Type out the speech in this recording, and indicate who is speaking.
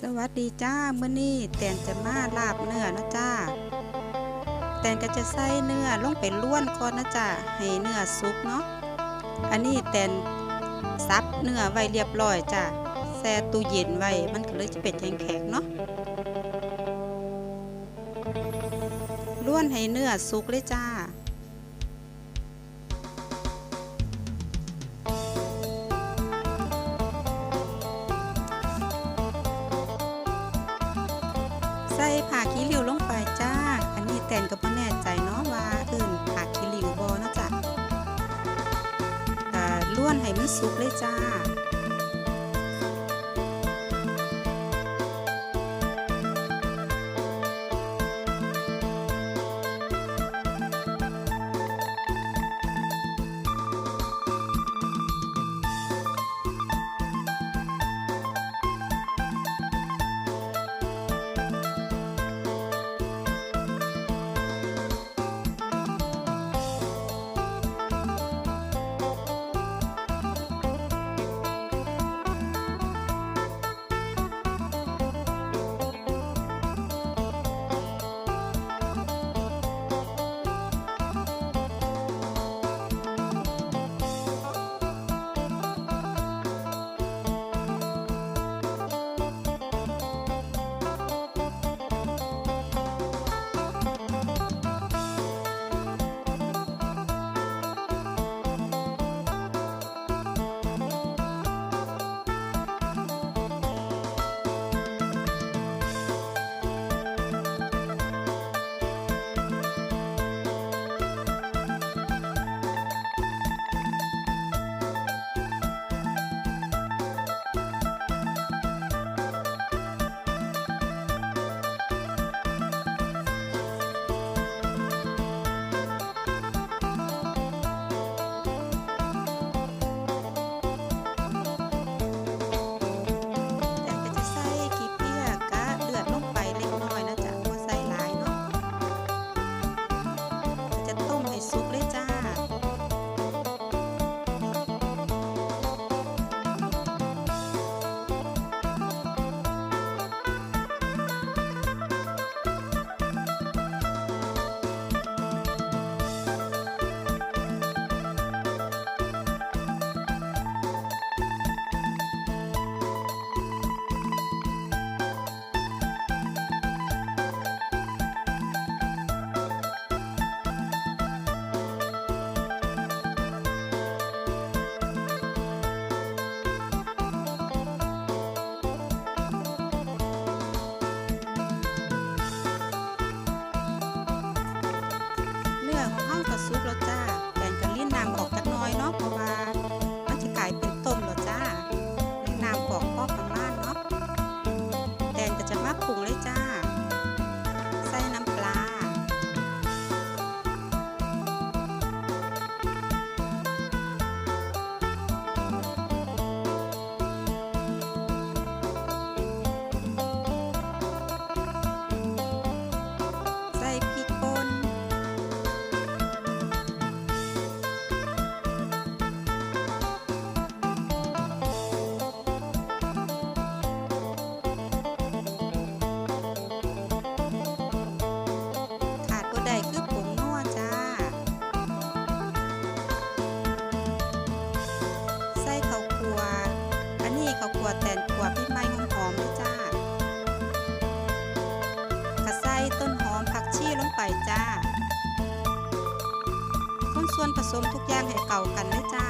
Speaker 1: สวัสดีจ้าเมื้อนี้แตนจะมาลาบเนื้อนะจ้าแตนก็จะใส่เนื้อลงไปล้วนก่อนนะจ้าให้เนื้อสุกเนาะอันนี้แตนซับเนื้อไว้เรียบร้อยจ้าแช่ตู้เย็นไว้มันก็เลยจะเป็นแข็งๆเนาะล้วนให้เนื้อสุกเลยจ้า ใส่ผักขี้ริ้วลงไปจ้า อันนี้แตนก็บ่แน่ใจเนาะว่าเอื่นผักขี้ริ้วบ่เนาะจ้ะอ่ล้วนให้มันสุกเลยจ้า กว่าพริกไม้หอมๆเลยจ้ากระใสต้นหอมผักชีลงไปจ้าคนส่วนผสมทุกอย่างให้เก่ากันเลยจ้า